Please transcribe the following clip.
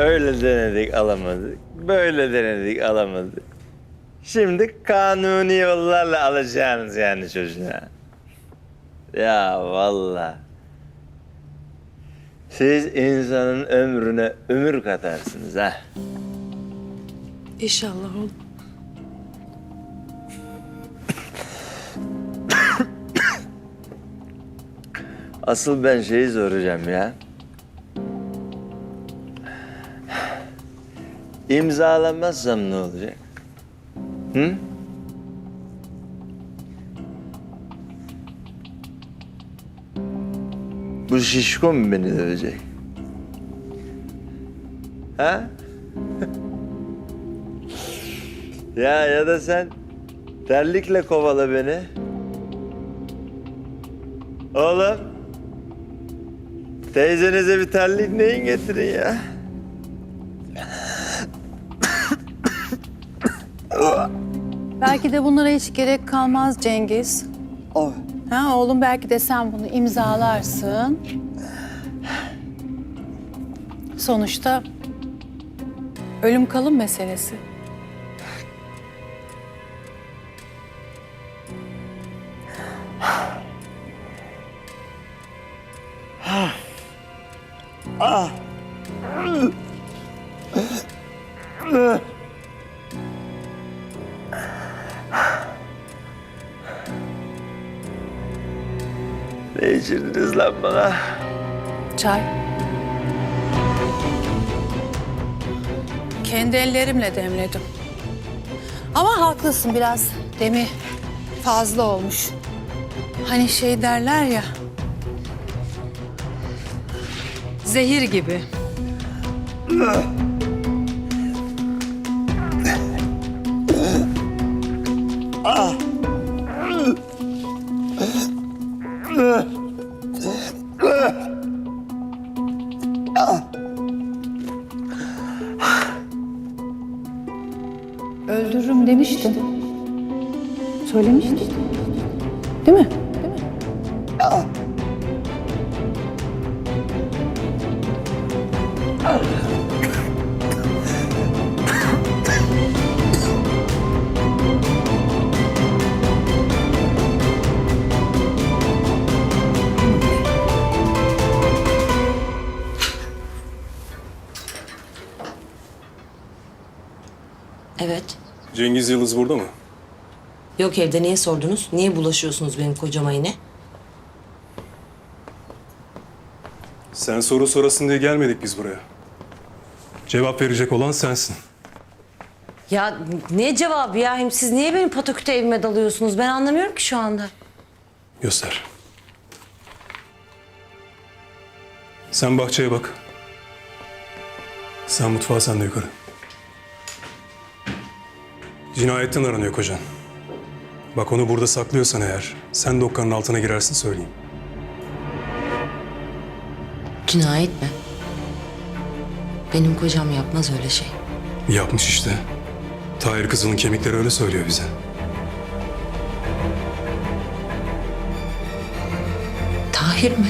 Öyle denedik alamadık. Böyle denedik alamadık. Şimdi kanuni yollarla alacaksınız yani çocuğa. Ya vallahi. Siz insanın ömrüne ömür katarsınız ha. İnşallah oğlum. Asıl ben şeyi soracağım ya. İmzalamazsam ne olacak? Hı? Bu şişko mu beni dövecek? Ha? ya ya da sen terlikle kovala beni. Oğlum. Teyzenize bir terlik neyin getirin ya? Belki de bunlara hiç gerek kalmaz Cengiz. Ha oğlum belki de sen bunu imzalarsın. Sonuçta ölüm kalım meselesi. Ne içirdiniz lan bana? Çay. Kendi ellerimle demledim. Ama haklısın biraz demi fazla olmuş. Hani şey derler ya. Zehir gibi. Öldürürüm demiştin. Söylemiştin. Değil mi? Evet. Cengiz Yıldız burada mı? Yok evde niye sordunuz? Niye bulaşıyorsunuz benim kocama yine? Sen soru sorasın diye gelmedik biz buraya. Cevap verecek olan sensin. Ya ne cevabı ya? Hem siz niye benim pataküte evime dalıyorsunuz? Ben anlamıyorum ki şu anda. Göster. Sen bahçeye bak. Sen mutfağa sen de yukarı. Cinayetten aranıyor kocan. Bak onu burada saklıyorsan eğer, sen de okkanın altına girersin söyleyeyim. Cinayet mi? Benim kocam yapmaz öyle şey. Yapmış işte. Tahir kızının kemikleri öyle söylüyor bize. Tahir mi?